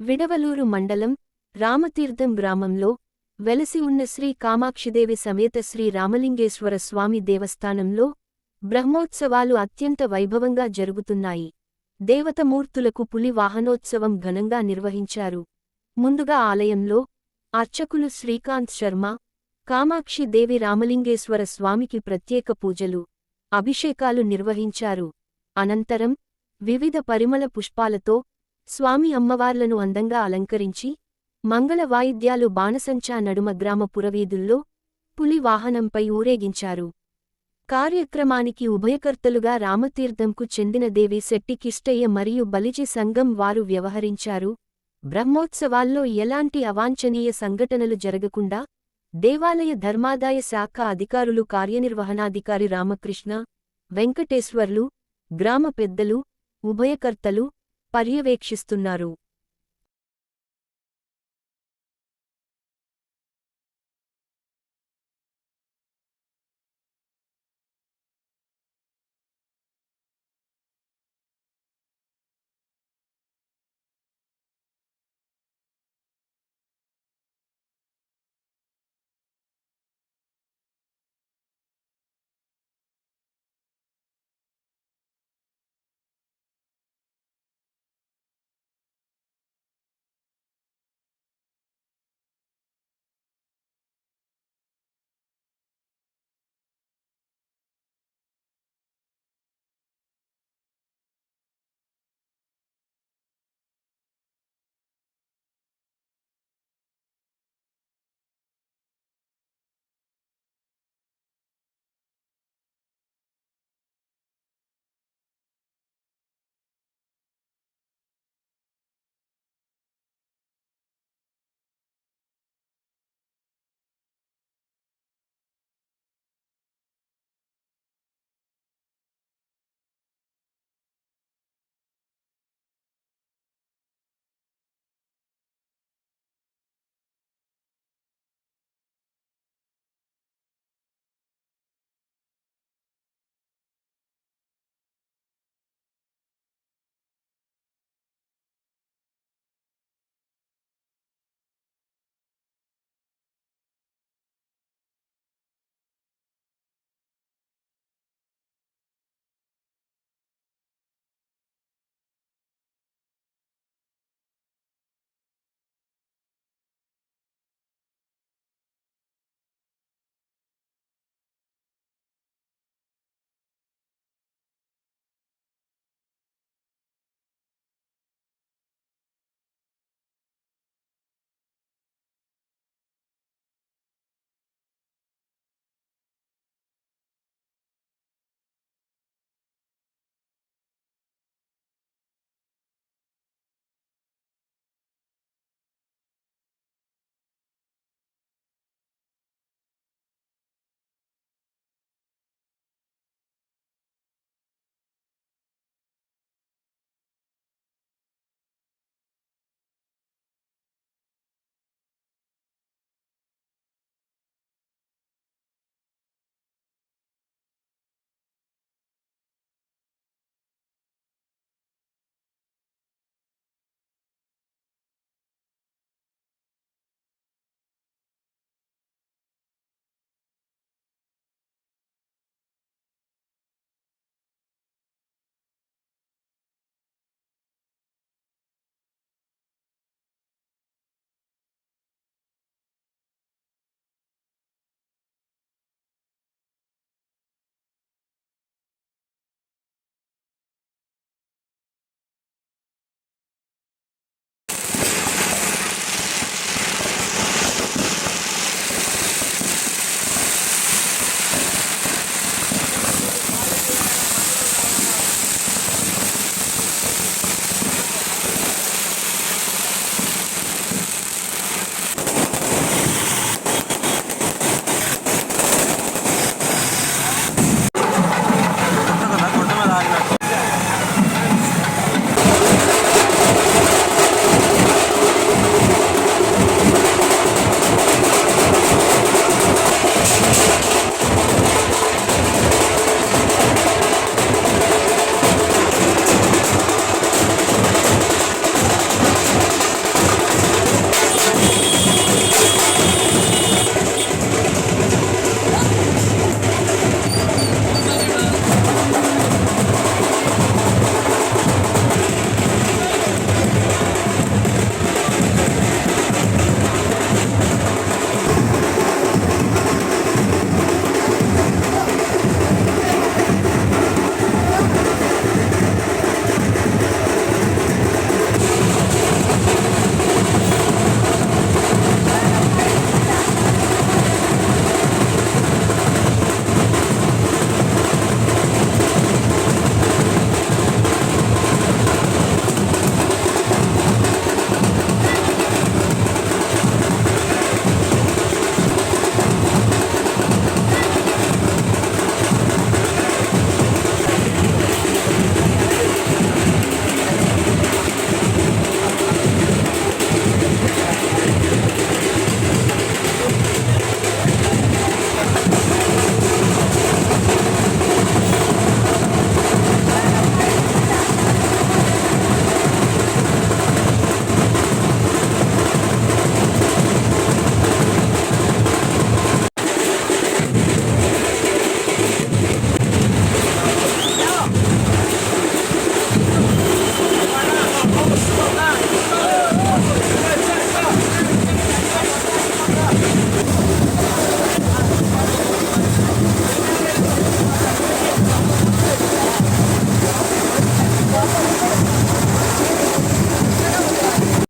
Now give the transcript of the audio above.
విడవలూరు మండలం రామతీర్థం గ్రామంలో వెలసి ఉన్న శ్రీ కామాక్షిదేవి సమేత శ్రీ రామలింగేశ్వర స్వామి దేవస్థానంలో బ్రహ్మోత్సవాలు అత్యంత వైభవంగా జరుగుతున్నాయి. దేవతమూర్తులకు పులి వాహనోత్సవం ఘనంగా నిర్వహించారు. ముందుగా ఆలయంలో అర్చకులు శ్రీకాంత్ శర్మ కామాక్షి దేవి రామలింగేశ్వర స్వామికి ప్రత్యేక పూజలు అభిషేకాలు నిర్వహించారు. అనంతరం వివిధ పరిమళ పుష్పాలతో స్వామి అమ్మవార్లను అందంగా అలంకరించి మంగళ వాయిద్యాలు బాణసంచా నడుమ గ్రామ పురవీధుల్లో పులి వాహనంపై ఊరేగించారు. కార్యక్రమానికి ఉభయకర్తలుగా రామతీర్థంకు చెందిన దేవి శెట్టికిష్టయ్య మరియు బలిజి సంఘం వారు వ్యవహరించారు. బ్రహ్మోత్సవాల్లో ఎలాంటి అవాంఛనీయ సంఘటనలు జరగకుండా దేవాలయ ధర్మాదాయ శాఖ అధికారులు కార్యనిర్వహణాధికారి రామకృష్ణ వెంకటేశ్వర్లు గ్రామ పెద్దలు ఉభయకర్తలు పర్యవేక్షిస్తున్నారు.